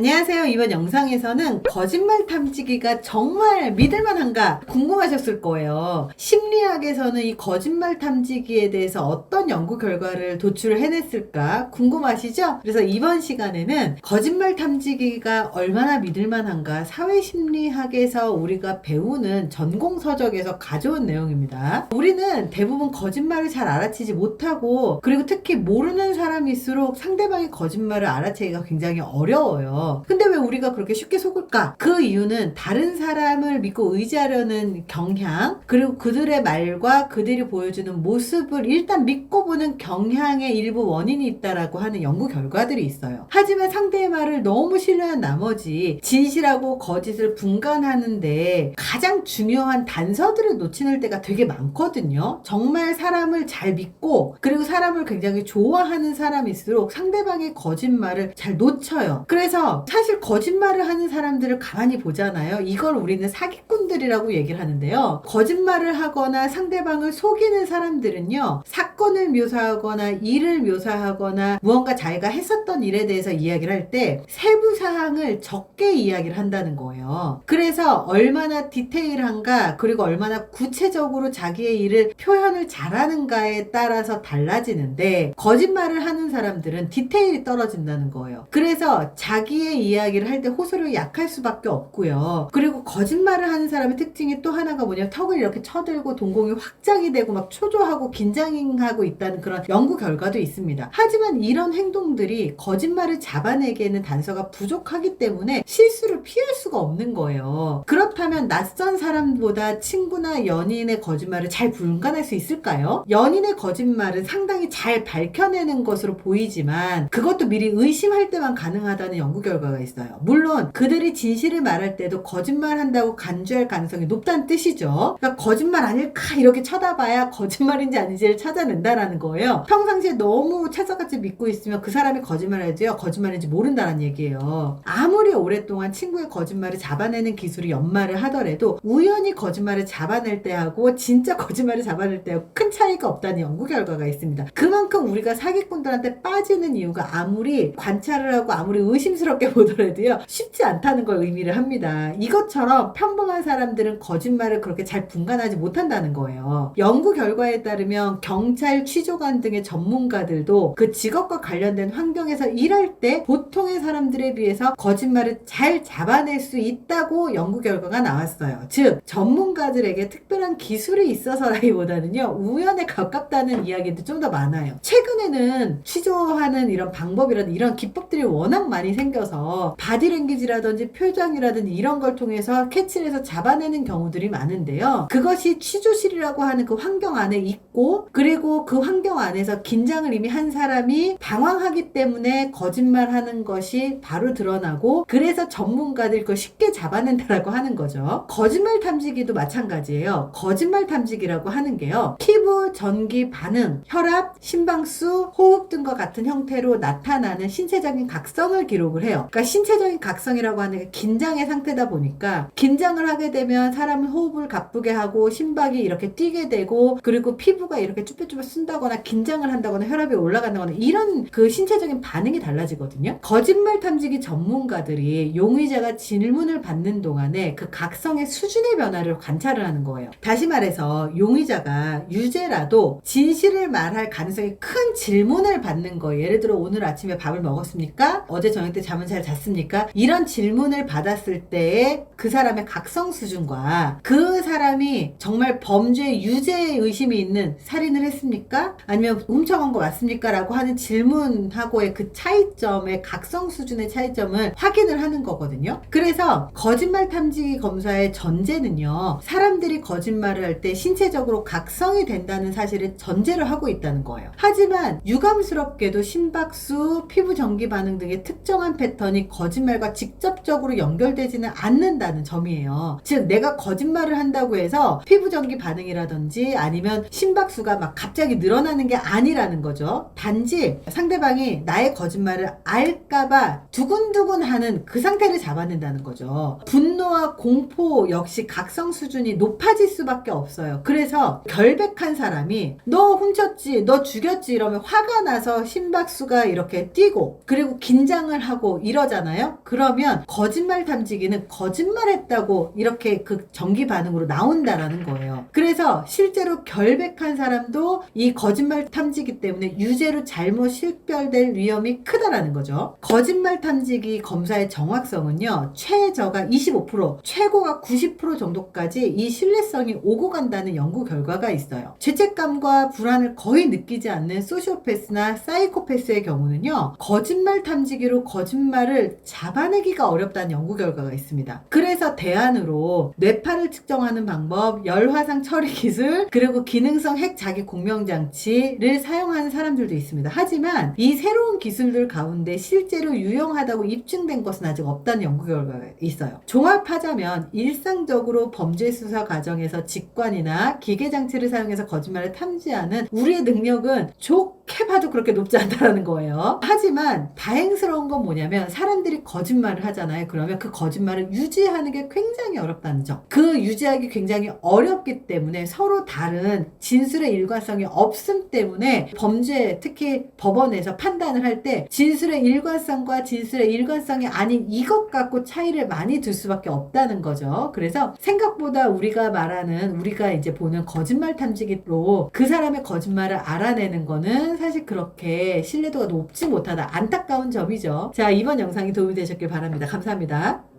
안녕하세요. 이번 영상에서는 거짓말 탐지기가 정말 믿을만한가 궁금하셨을 거예요. 심리학에서는 이 거짓말 탐지기에 대해서 어떤 연구 결과를 도출을 해냈을까 궁금하시죠? 그래서 이번 시간에는 거짓말 탐지기가 얼마나 믿을만한가 사회심리학에서 우리가 배우는 전공 서적에서 가져온 내용입니다. 우리는 대부분 거짓말을 잘 알아채지 못하고 그리고 특히 모르는 사람일수록 상대방의 거짓말을 알아채기가 굉장히 어려워요. 근데 왜 우리가 그렇게 쉽게 속을까? 그 이유는 다른 사람을 믿고 의지하려는 경향, 그리고 그들의 말과 그들이 보여주는 모습을 일단 믿고 보는 경향의 일부 원인이 있다라고 하는 연구 결과들이 있어요. 하지만 상대의 말을 너무 신뢰한 나머지 진실하고 거짓을 분간하는데 가장 중요한 단서들을 놓치는 때가 되게 많거든요. 정말 사람을 잘 믿고 그리고 사람을 굉장히 좋아하는 사람일수록 상대방의 거짓말을 잘 놓쳐요. 그래서 사실 거짓말을 하는 사람들을 가만히 보잖아요. 이걸 우리는 사기꾼들이라고 얘기를 하는데요. 거짓말을 하거나 상대방을 속이는 사람들은요. 사건을 묘사하거나 일을 묘사하거나 무언가 자기가 했었던 일에 대해서 이야기를 할 때 세부 사항을 적게 이야기를 한다는 거예요. 그래서 얼마나 디테일한가 그리고 얼마나 구체적으로 자기의 일을 표현을 잘하는가에 따라서 달라지는데 거짓말을 하는 사람들은 디테일이 떨어진다는 거예요. 그래서 자기의 이야기를 할 때 호소력이 약할 수밖에 없고요. 그리고 거짓말을 하는 사람의 특징이 또 하나가 뭐냐면 턱을 이렇게 쳐들고 동공이 확장이 되고 막 초조하고 긴장하고 있다는 그런 연구 결과도 있습니다. 하지만 이런 행동들이 거짓말을 잡아내기에는 단서가 부족하기 때문에 실수를 피할 수가 없는 거예요. 그렇다면 낯선 사람보다 친구나 연인의 거짓말을 잘 분간할 수 있을까요? 연인의 거짓말은 상당히 잘 밝혀내는 것으로 보이지만 그것도 미리 의심할 때만 가능하다는 연구 결과 가 있어요. 물론 그들이 진실을 말할 때도 거짓말 한다고 간주할 가능성이 높다는 뜻이죠. 그러니까 거짓말 아닐까 이렇게 쳐다봐야 거짓말인지 아닌지를 찾아낸다라는 거예요. 평상시에 너무 찰떡같이 믿고 있으면 그 사람이 거짓말하지요. 거짓말인지 모른다는 얘기예요. 아무리 오랫동안 친구의 거짓말을 잡아내는 기술이 연말을 하더라도 우연히 거짓말을 잡아낼 때하고 진짜 거짓말을 잡아낼 때하고 큰 차이가 없다는 연구 결과가 있습니다. 그만큼 우리가 사기꾼들한테 빠지는 이유가 아무리 관찰을 하고 아무리 의심스럽게 보더라도요 쉽지 않다는 걸 의미를 합니다. 이것처럼 평범한 사람들은 거짓말을 그렇게 잘 분간하지 못한다는 거예요. 연구 결과에 따르면 경찰, 취조관 등의 전문가들도 그 직업과 관련된 환경에서 일할 때 보통의 사람들에 비해서 거짓말을 잘 잡아낼 수 있다고 연구 결과가 나왔어요. 즉 전문가들에게 특별한 기술이 있어서라기보다는요 우연에 가깝다는 이야기도 좀 더 많아요. 최근 에는 취조하는 이런 방법이라든 이런 기법들이 워낙 많이 생겨서 바디랭귀지라든지 표정이라든지 이런 걸 통해서 캐치를 해서 잡아내는 경우들이 많은데요. 그것이 취조실이라고 하는 그 환경 안에 있고 그리고 그 환경 안에서 긴장을 이미 한 사람이 당황하기 때문에 거짓말하는 것이 바로 드러나고 그래서 전문가들이 그걸 쉽게 잡아낸다라고 하는 거죠. 거짓말 탐지기도 마찬가지예요. 거짓말 탐지기라고 하는 게요. 피부, 전기 반응, 혈압, 심박수, 호흡 등과 같은 형태로 나타나는 신체적인 각성을 기록을 해요. 그러니까 신체적인 각성이라고 하는 게 긴장의 상태다 보니까 긴장을 하게 되면 사람은 호흡을 가쁘게 하고 심박이 이렇게 뛰게 되고 그리고 피부가 이렇게 쭈뼛쭈뼛 쓴다거나 긴장을 한다거나 혈압이 올라간다거나 이런 그 신체적인 반응이 달라지거든요. 거짓말 탐지기 전문가들이 용의자가 질문을 받는 동안에 그 각성의 수준의 변화를 관찰을 하는 거예요. 다시 말해서 용의자가 유죄라도 진실을 말할 가능성이 큰 질문을 받는 거예요. 예를 들어 오늘 아침에 밥을 먹었습니까? 어제 저녁 때 잠은 잘 잤습니까? 이런 질문을 받았을 때의 그 사람의 각성 수준과 그 사람이 정말 범죄 유죄 의심이 있는 살인을 했습니까? 아니면 훔쳐간 거 맞습니까? 라고 하는 질문하고의 그 차이점의 각성 수준의 차이점을 확인을 하는 거거든요. 그래서 거짓말 탐지기 검사의 전제는요. 사람들이 거짓말을 할 때 신체적으로 각성이 된다는 사실을 전제를 하고 있다는 거예요. 하지만 유감스럽게도 심박수, 피부 전기 반응 등의 특정한 패턴이 거짓말과 직접적으로 연결되지는 않는다는 점이에요. 즉 내가 거짓말을 한다고 해서 피부 전기 반응이라든지 아니면 심박수가 막 갑자기 늘어나는 게 아니라는 거죠. 단지 상대방이 나의 거짓말을 알까봐 두근두근 하는 그 상태를 잡아낸다는 거죠. 분노와 공포 역시 각성 수준이 높아질 수밖에 없어요. 그래서 결백한 사람이 너 훔쳤지, 너 죽였지 이러면 화가 나서 심박수가 이렇게 뛰고 그리고 긴장을 하고 이러잖아요. 그러면 거짓말 탐지기는 거짓말했다고 이렇게 그 전기 반응으로 나온다라는 거예요. 그래서 실제로 결백한 사람도 이 거짓말 탐지기 때문에 유죄로 잘못 실별될 위험이 크다라는 거죠. 거짓말 탐지기 검사의 정확성은요. 최저가 25%, 최고가 90% 정도까지 이 신뢰성이 오고 간다는 연구 결과가 있어요. 죄책감과 불안을 거의 느끼지 않는 소 시오패스나 사이코패스의 경우는요. 거짓말 탐지기로 거짓말을 잡아내기가 어렵다는 연구 결과가 있습니다. 그래서 대안으로 뇌파를 측정하는 방법, 열화상 처리 기술, 그리고 기능성 핵 자기 공명 장치를 사용하는 사람들도 있습니다. 하지만 이 새로운 기술들 가운데 실제로 유용하다고 입증된 것은 아직 없다는 연구 결과가 있어요. 종합하자면 일상적으로 범죄 수사 과정에서 직관이나 기계 장치를 사용해서 거짓말을 탐지하는 우리의 능력은 좋게 봐도 그렇게 높지 않다라는 거예요. 하지만 다행스러운 건 뭐냐면 사람들이 거짓말을 하잖아요. 그러면 그 거짓말을 유지하는 게 굉장히 어렵다는 점. 그 유지하기 굉장히 어렵기 때문에 서로 다른 진술의 일관성이 없음 때문에 범죄 특히 법원에서 판단을 할 때 진술의 일관성과 진술의 일관성이 아닌 이것 갖고 차이를 많이 둘 수밖에 없다는 거죠. 그래서 생각보다 우리가 말하는 우리가 이제 보는 거짓말 탐지기로 그 사람의 거짓말을 알아내는 거는 사실 그렇게 신뢰도가 높지 못하다 안타까운 점이죠. 자 이번 영상이 도움이 되셨길 바랍니다. 감사합니다.